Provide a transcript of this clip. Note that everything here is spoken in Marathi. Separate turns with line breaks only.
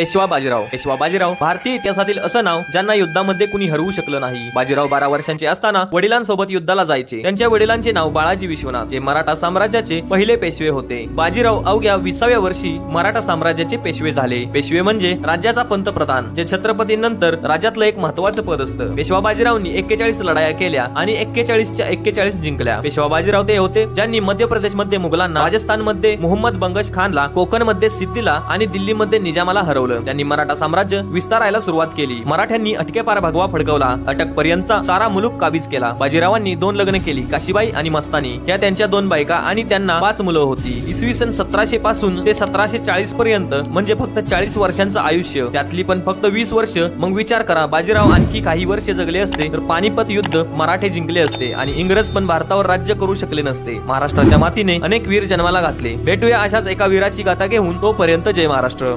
पेशवा बाजीराव. पेशवा बाजीराव भारतीय इतिहासातील असं नाव ज्यांना युद्धामध्ये कुणी हरवू शकलं नाही. बाजीराव बारा वर्षांचे असताना वडिलांसोबत युद्धाला जायचे. त्यांच्या वडिलांचे नाव बाळाजी विश्वनाथ जे मराठा साम्राज्याचे पहिले पेशवे होते. बाजीराव अवघ्या विसाव्या वर्षी मराठा साम्राज्याचे पेशवे झाले. पेशवे म्हणजे राज्याचा पंतप्रधान जे छत्रपतींनंतर राज्यातलं एक महत्वाचं पद असतं. पेशवा बाजीरावनी एक्केचाळीस लढाया केल्या आणि एक्केचाळीसच्या एक्केचाळीस जिंकल्या. पेशवा बाजीराव ते होते ज्यांनी मध्य प्रदेशमध्ये मुघलांना राजस्थानमध्ये मोहम्मद बंगश खानला कोकणमध्ये सिद्दीला आणि दिल्लीमध्ये निजामाला हरवले. त्यांनी मराठा साम्राज्य विस्तारायला सुरुवात केली. मराठ्यांनी अटकेपार भगवा फडकवला. अटक पर्यंतचा सारा मुलूक काबीज केला. बाजीरावांनी दोन लग्न केली काशीबाई आणि मस्तानी. या त्यांच्या दोन बायका आणि त्यांना पाच मुलं होती. इसवी सन सतराशे पासून ते सतराशे चाळीस पर्यंत म्हणजे फक्त चाळीस वर्षांचं आयुष्य. त्यातली पण फक्त वीस वर्ष. मग विचार करा बाजीराव आणखी काही वर्ष जगले असते तर पानिपत युद्ध मराठे जिंकले असते आणि इंग्रज पण भारतावर राज्य करू शकले नसते. महाराष्ट्राच्या मातीने अनेक वीर जन्माला घातले. भेटूया अशाच एका वीराची गाथा घेऊन तोपर्यंत जय महाराष्ट्र.